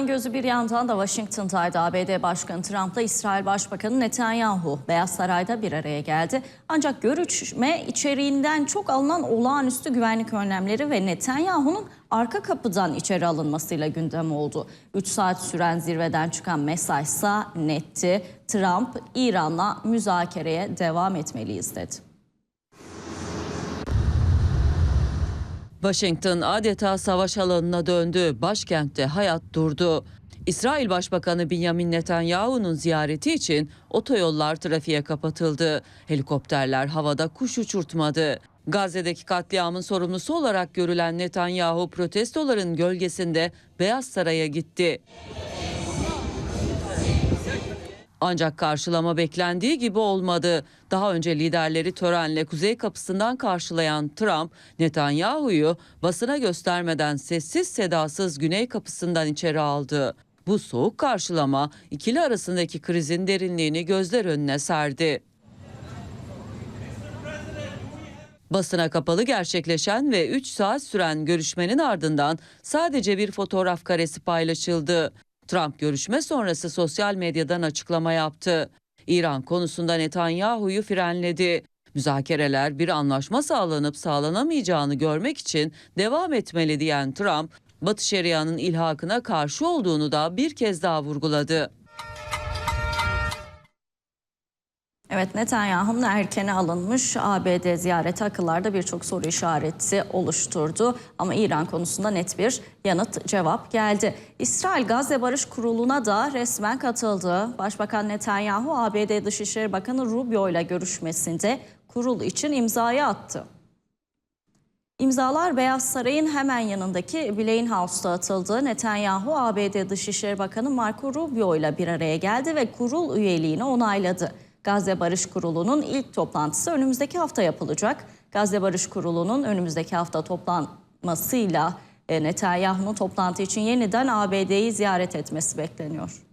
Dünyanın gözü bir yandan da Washington'daydı. ABD Başkanı Trump'la İsrail Başbakanı Netanyahu Beyaz Saray'da bir araya geldi. Ancak görüşme içeriğinden çok alınan olağanüstü güvenlik önlemleri ve Netanyahu'nun arka kapıdan içeri alınmasıyla gündem oldu. 3 saat süren zirveden çıkan mesajsa netti. Trump İran'la müzakereye devam etmeliyiz dedi. Washington adeta savaş alanına döndü. Başkentte hayat durdu. İsrail Başbakanı Benjamin Netanyahu'nun ziyareti için otoyollar trafiğe kapatıldı. Helikopterler havada kuş uçurtmadı. Gazze'deki katliamın sorumlusu olarak görülen Netanyahu protestoların gölgesinde Beyaz Saray'a gitti. Ancak karşılama beklendiği gibi olmadı. Daha önce liderleri törenle kuzey kapısından karşılayan Trump, Netanyahu'yu basına göstermeden sessiz sedasız güney kapısından içeri aldı. Bu soğuk karşılama ikili arasındaki krizin derinliğini gözler önüne serdi. Basına kapalı gerçekleşen ve 3 saat süren görüşmenin ardından sadece bir fotoğraf karesi paylaşıldı. Trump görüşme sonrası sosyal medyadan açıklama yaptı. İran konusunda Netanyahu'yu frenledi. Müzakereler bir anlaşma sağlanıp sağlanamayacağını görmek için devam etmeli diyen Trump, Batı Şeria'nın ilhakına karşı olduğunu da bir kez daha vurguladı. Evet Netanyahu'nun erkene alınmış ABD ziyareti akıllarda birçok soru işareti oluşturdu. Ama İran konusunda net bir yanıt cevap geldi. İsrail Gazze Barış Kurulu'na da resmen katıldı. Başbakan Netanyahu ABD Dışişleri Bakanı Rubio ile görüşmesinde kurul için imzayı attı. İmzalar Beyaz Saray'ın hemen yanındaki Blaine House'ta atıldı. Netanyahu ABD Dışişleri Bakanı Marco Rubio ile bir araya geldi ve kurul üyeliğini onayladı. Gazze Barış Kurulu'nun ilk toplantısı önümüzdeki hafta yapılacak. Gazze Barış Kurulu'nun önümüzdeki hafta toplanmasıyla e, Netanyahu'nun toplantı için yeniden ABD'yi ziyaret etmesi bekleniyor.